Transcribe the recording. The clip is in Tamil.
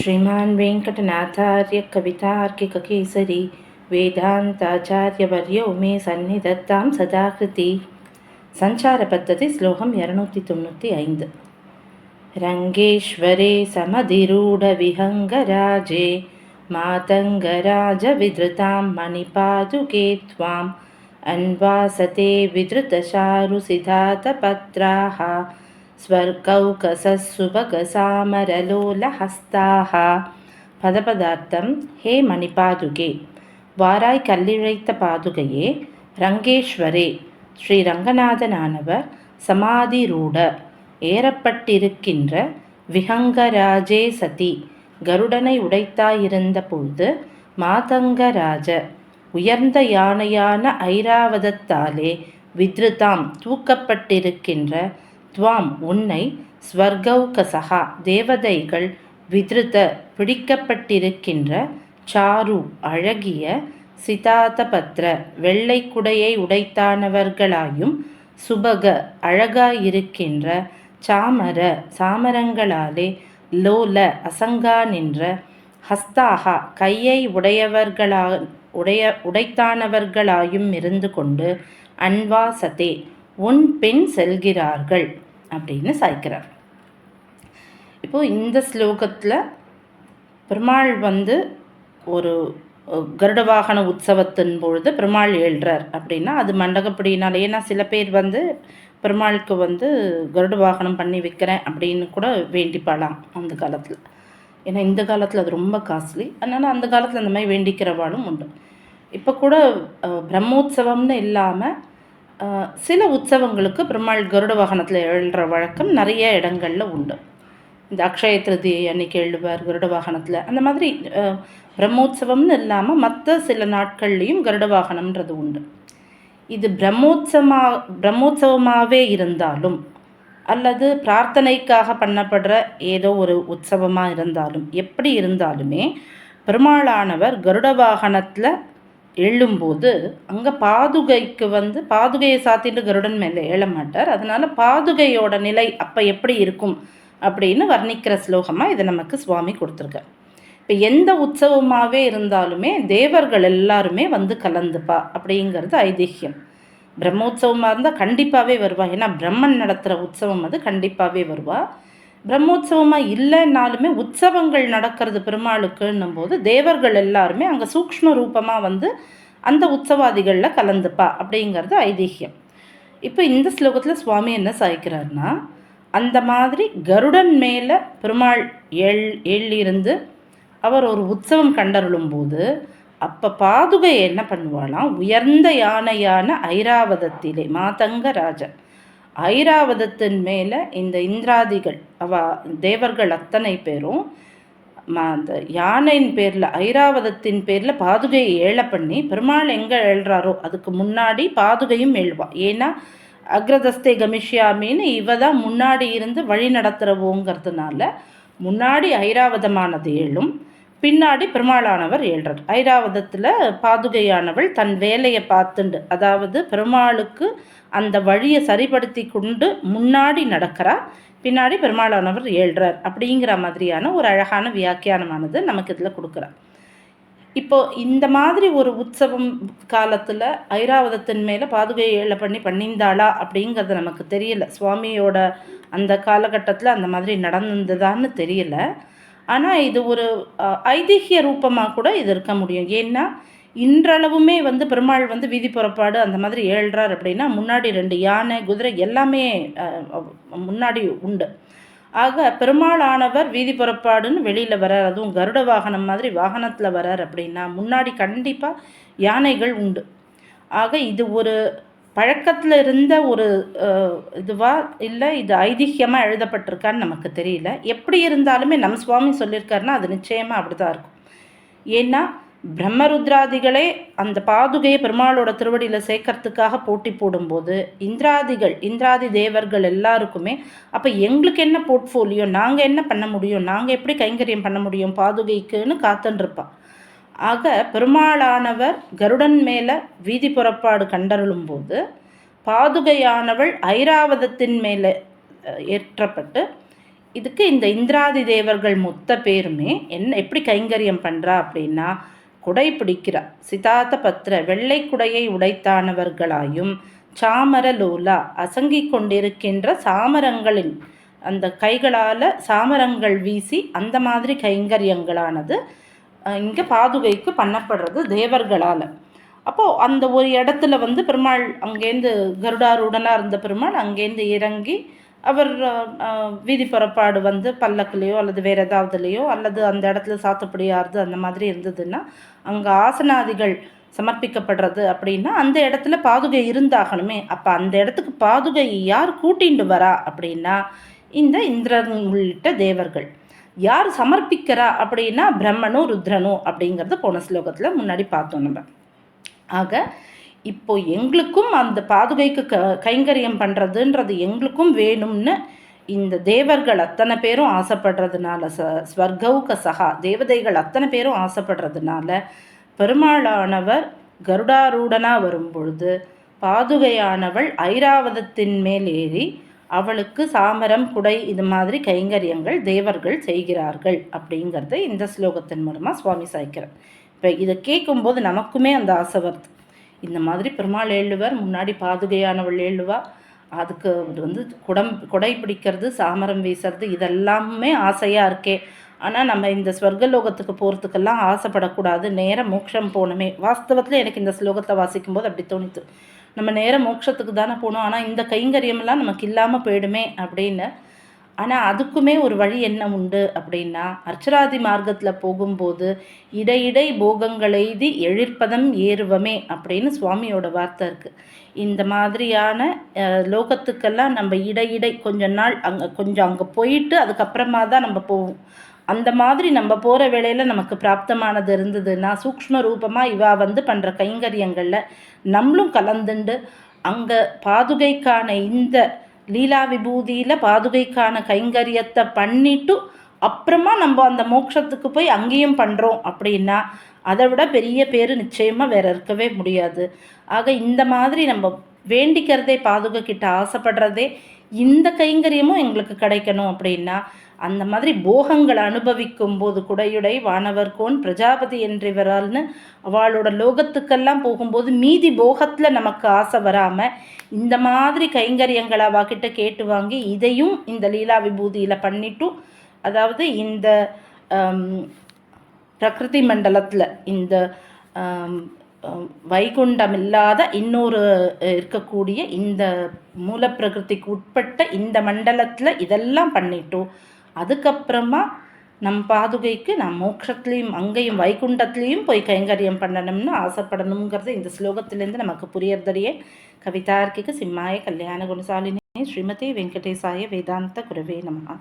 श्रीमान् वेङ्कटनाथार्यकवितार्किककेसरी वेदान्ताचार्यवर्यो मे सन्निधत्तां सदाकृति। सञ्चारपद्धति श्लोकं एरनूति तोन्नूति ऐद् रङ्गेश्वरे समधिरूढविहङ्गराजे मातङ्गराजविधृतां मणिपादुके त्वाम् अन्वासते विधृतशासिद्धातपत्राः ஸ்வர்கௌகசுபகசாமரலோலஹஸ்தாக பதபதார்த்தம் ஹே மணிபாதுகே. வாராய் கல்லிழைத்த பாதுகையே ரங்கேஸ்வரே. ஸ்ரீ ரங்கநாதனானவர் சமாதிரூட. ஏறப்பட்டிருக்கின்ற விஹங்கராஜே சதி. கருடனை உடைத்தாயிருந்த பொழுது மாதங்கராஜ. உயர்ந்த யானையான ஐராவதத்தாலே வித்ருதாம் தூக்கப்பட்டிருக்கின்ற துவாம் உன்னை ஸ்வர்கௌகசகா தேவதைகள் விதிருத பிடிக்கப்பட்டிருக்கின்ற சாரு அழகிய சிதாதபத்ர வெள்ளைக்குடையை உடைத்தானவர்களாயும் சுபக அழகாயிருக்கின்ற சாமர சாமரங்களாலே லோல அசங்கா நின்ற ஹஸ்தாகா கையை உடையவர்களா உடைய உடைத்தானவர்களாயும் இருந்து கொண்டு அன்வாசதே உன் பின் செல்கிறார்கள் அப்படின்னு சாய்க்கிறார். இப்போது இந்த ஸ்லோகத்தில் பெருமாள் வந்து ஒரு கருட வாகன உற்சவத்தின் பொழுது பெருமாள் எழுறார் அப்படின்னா அது மண்டகப்படினால ஏன்னா சில பேர் வந்து பெருமாளுக்கு வந்து கருட வாகனம் பண்ணி வைக்கிறேன் அப்படின்னு கூட வேண்டிப்பாளாம் அந்த காலத்தில். ஏன்னா இந்த காலத்தில் அது ரொம்ப காஸ்ட்லி. அதனால் அந்த காலத்தில் அந்த மாதிரி வேண்டிக்கிறவாளும் உண்டு. இப்போ கூட பிரம்மோத்சவம்னு இல்லாமல் சில உற்சவங்களுக்கு பெருமாள் கருட வாகனத்தில் எழுற வழக்கம் நிறைய இடங்களில் உண்டு. இந்த அக்ஷய திருதி அன்னைக்கு எழுவார் கருட வாகனத்தில். அந்த மாதிரி பிரம்மோத்சவம்னு இல்லாமல் மற்ற சில நாட்கள்லேயும் கருட வாகனம்ன்றது உண்டு. இது பிரம்மோத்சவமா பிரம்மோத்சவமாகவே இருந்தாலும் அல்லது பிரார்த்தனைக்காக பண்ணப்படுற ஏதோ ஒரு உற்சவமாக இருந்தாலும் எப்படி இருந்தாலுமே பெருமாளானவர் கருட வாகனத்தில் எழும்போது அங்கே பாதுகைக்கு வந்து பாதுகையை சாத்திட்டு கருடன் மேலே எழ மாட்டார். அதனால் பாதுகையோட நிலை அப்போ எப்படி இருக்கும் அப்படின்னு வர்ணிக்கிற ஸ்லோகமாக இதை நமக்கு சுவாமி கொடுத்துருக்கார். இப்போ எந்த உற்சவமாகவே இருந்தாலுமே தேவர்கள் எல்லாருமே வந்து கலந்துப்பா அப்படிங்கிறது ஐதிஹ்யம் பிரம்மோத்சவமாக இருந்தால் கண்டிப்பாகவே வருவா. ஏன்னா பிரம்மன் நடத்துகிற உற்சவம் அது கண்டிப்பாகவே வருவாள் பிரம்மோற்சவமாக இல்லைன்னாலுமே உற்சவங்கள் நடக்கிறது பெருமாளுக்குன்னும் போது தேவர்கள் எல்லாருமே அங்கே சூக்ம ரூபமாக வந்து அந்த உற்சவாதிகளில் கலந்துப்பா அப்படிங்கிறது ஐதிஹ்யம் இப்போ இந்த ஸ்லோகத்தில் சுவாமி என்ன சாய்க்கிறார்னா அந்த மாதிரி கருடன் மேலே பெருமாள் எள் எள்ளிருந்து அவர் ஒரு உற்சவம் கண்டருளும் போது அப்போ பாதுகை என்ன பண்ணுவாளாம்? உயர்ந்த யானையான ஐராவதத்திலே மாதங்க ராஜன் ஐராவதத்தின் மேலே இந்த இந்திராதிகள் அவ தேவர்கள் அத்தனை பேரும் அந்த யானையின் பேரில் ஐராவதத்தின் பேரில் பாதுகையை ஏழ பண்ணி பெருமாள் எங்கே எழுறாரோ அதுக்கு முன்னாடி பாதுகையும் எழுவா ஏன்னா அக்ரதஸ்தே கமிஷியாமின்னு இவ தான் முன்னாடி இருந்து வழி நடத்துகிறவோங்கிறதுனால முன்னாடி ஐராவதமானது ஏழும் பின்னாடி பெருமாளானவர் ஏழ்றார் ஐராவதத்தில் பாதுகையானவள் தன் வேலையை பார்த்துண்டு அதாவது பெருமாளுக்கு அந்த வழியை சரிப்படுத்தி கொண்டு முன்னாடி நடக்கிறா பின்னாடி பெருமாளானவர் ஏழ்றார். அப்படிங்கிற மாதிரியான ஒரு அழகான வியாக்கியானமானது நமக்கு இதில் கொடுக்குறார் இப்போ இந்த மாதிரி ஒரு உற்சவம் காலத்தில் ஐராவதத்தின் மேலே பாதுகையை ஏழை பண்ணி பண்ணியிருந்தாளா அப்படிங்கிறது நமக்கு தெரியல. சுவாமியோட அந்த காலகட்டத்தில் அந்த மாதிரி நடந்திருந்ததான்னு தெரியல. ஆனால் இது ஒரு ஐதிஹிய ரூபமாக கூட இது இருக்க முடியும். ஏன்னா இன்றளவுமே வந்து பெருமாள் வந்து வீதி புறப்பாடு அந்த மாதிரி ஏழ்றார் அப்படின்னா முன்னாடி ரெண்டு யானை குதிரை எல்லாமே முன்னாடி உண்டு. ஆக பெருமாளானவர் வீதி புறப்பாடுன்னு வெளியில் வரார் அதுவும் கருட வாகனம் மாதிரி வாகனத்தில் வரார் அப்படின்னா முன்னாடி கண்டிப்பாக யானைகள் உண்டு. ஆக இது ஒரு பழக்கத்தில் இருந்த ஒரு இதுவா இல்லை இது ஐதிஹியமாக எழுதப்பட்டிருக்கான்னு நமக்கு தெரியல. எப்படி இருந்தாலுமே நம் சுவாமி சொல்லியிருக்காருன்னா அது நிச்சயமாக அப்படி தான் இருக்கும். ஏன்னா பிரம்மருத்ராதிகளே அந்த பாதுகையை பெருமாளோட திருவடியில் சேர்க்கறதுக்காக போட்டி போடும்போது இந்திராதிகள் இந்திராதி தேவர்கள் எல்லாருக்குமே அப்போ எங்களுக்கு என்ன போர்ட்ஃபோலியோ நாங்கள் என்ன பண்ண முடியும் நாங்கள் எப்படி கைங்கரியம் பண்ண முடியும் பாதுகைக்குன்னு காத்துன்ருப்பான் ஆக பெருமாளானவர் கருடன் மேலே வீதி புறப்பாடு கண்டருளும் போது பாதுகையானவள் ஐராவதத்தின் மேலே ஏற்றப்பட்டு இதுக்கு இந்த இந்திராதி தேவர்கள் மொத்த பேருமே என்ன எப்படி கைங்கரியம் பண்ணுறா அப்படின்னா குடை பிடிக்கிறா சிதாத்த பத்திர வெள்ளை குடையை உடைத்தானவர்களாயும் சாமர லோலா அசங்கிக் கொண்டிருக்கின்ற சாமரங்களின் அந்த கைகளால் சாமரங்கள் வீசி அந்த மாதிரி கைங்கரியங்களானது இங்கே பாதுகைக்கு பண்ணப்படுறது தேவர்களால். அப்போது அந்த ஒரு இடத்துல வந்து பெருமாள் அங்கேருந்து கருடாரூடனாக இருந்த பெருமாள் அங்கேருந்து இறங்கி அவர் வீதி புறப்பாடு வந்து பல்லக்குலேயோ அல்லது வேறு ஏதாவதுலேயோ அல்லது அந்த இடத்துல சாத்துப்படியாருது அந்த மாதிரி இருந்ததுன்னா அங்கே ஆசனாதிகள் சமர்ப்பிக்கப்படுறது அப்படின்னா அந்த இடத்துல பாதுகை இருந்தாகணுமே. அப்போ அந்த இடத்துக்கு பாதுகை யார் கூட்டிண்டு வரா அப்படின்னா இந்த இந்திரன் உள்ளிட்ட தேவர்கள். யார் சமர்ப்பிக்கிறா அப்படின்னா பிரம்மனும் ருத்ரனும் அப்படிங்கிறது போன ஸ்லோகத்தில் முன்னாடி பார்த்தோம் நம்ம. ஆக இப்போ எங்களுக்கும் அந்த பாதுகைக்கு க கைங்கரியம் பண்ணுறதுன்றது எங்களுக்கும் வேணும்னு இந்த தேவர்கள் அத்தனை பேரும் ஆசைப்படுறதுனால ச ஸ்வர்கவுக சகா தேவதைகள் அத்தனை பேரும் ஆசைப்படுறதுனால பெருமாளானவர் கருடாரூடனாக வரும் பொழுது பாதுகையானவள் ஐராவதத்தின் மேல் ஏறி அவளுக்கு சாமரம் குடை இது மாதிரி கைங்கரியங்கள் தேவர்கள் செய்கிறார்கள் அப்படிங்கிறத இந்த ஸ்லோகத்தின் மூலமாக சுவாமி சாய்க்கிறார். இப்போ இதை கேட்கும்போது நமக்குமே அந்த ஆசை வருது. இந்த மாதிரி பெருமாள் ஏழுவர் முன்னாடி பாதுகையானவள் ஏழுவா அதுக்கு வந்து குடம் குடை பிடிக்கிறது சாமரம் வீசுறது இதெல்லாமே ஆசையாக இருக்கே. ஆனால் நம்ம இந்த ஸ்வர்கலோகத்துக்கு போகிறதுக்கெல்லாம் ஆசைப்படக்கூடாது நேரம் மோட்சம் போகணுமே. வாஸ்தவத்தில் எனக்கு இந்த ஸ்லோகத்தை வாசிக்கும்போது அப்படி தோணித்து நம்ம நேரம் மோட்சத்துக்கு தானே போகணும் ஆனால் இந்த கைங்கரியமெல்லாம் நமக்கு இல்லாமல் போயிடுமே அப்படின்னு. ஆனால் அதுக்குமே ஒரு வழி என்ன உண்டு அப்படின்னா அர்ச்சராதி மார்க்கத்தில் போகும்போது இடையிடை போகங்களெய்தி எழிற்பதம் ஏறுவமே அப்படின்னு சுவாமியோட வார்த்தை இருக்குது இந்த மாதிரியான லோகத்துக்கெல்லாம் நம்ம இடையிடை கொஞ்ச நாள் அங்கே கொஞ்சம் அங்கே போயிட்டு அதுக்கப்புறமா தான் நம்ம போவோம். அந்த மாதிரி நம்ம போகிற வேளையில் நமக்கு பிராப்தமானது இருந்ததுன்னா சூக்ம ரூபமாக இவா வந்து பண்ணுற கைங்கரியங்களில் நம்மளும் கலந்துண்டு அங்கே பாதுகைக்கான இந்த லீலா விபூதியில் பாதுகைக்கான கைங்கரியத்தை பண்ணிட்டு அப்புறமா நம்ம அந்த மோட்சத்துக்கு போய் அங்கேயும் பண்ணுறோம் அப்படின்னா அதை விட பெரிய பேர் நிச்சயமாக வேற இருக்கவே முடியாது. ஆக இந்த மாதிரி நம்ம வேண்டிக்கிறதே பாதுகை கிட்ட ஆசைப்படுறதே இந்த கைங்கரியமும் எங்களுக்கு கிடைக்கணும் அப்படின்னா அந்த மாதிரி போகங்களை அனுபவிக்கும் போது குடையுடை வானவர்கோன் பிரஜாபதி என்றிவரால்னு அவளோட லோகத்துக்கெல்லாம் போகும்போது மீதி போகத்தில் நமக்கு ஆசை வராமல் இந்த மாதிரி கைங்கரியங்களை அவகிட்ட கேட்டு வாங்கி இதையும் இந்த லீலா விபூதியில் பண்ணிட்டும் அதாவது இந்த பிரகிருதி மண்டலத்தில் இந்த வைகுண்டம் இல்லாத இன்னொரு இருக்கக்கூடிய இந்த மூலப்பிரகிருதிக்கு உட்பட்ட இந்த மண்டலத்தில் இதெல்லாம் பண்ணிட்டோம் அதுக்கப்புறமா நம் பாதுகைக்கு நம் மோட்சத்துலேயும் அங்கேயும் வைகுண்டத்துலேயும் போய் கைங்கரியம் பண்ணணும்னு ஆசைப்படணுங்கிறது இந்த ஸ்லோகத்திலேருந்து நமக்கு புரியறதறியே கவிதார்க்கிக சிம்மாய கல்யாண குணசாலினி ஸ்ரீமதி வெங்கடேசாய வேதாந்த குரவே நமகா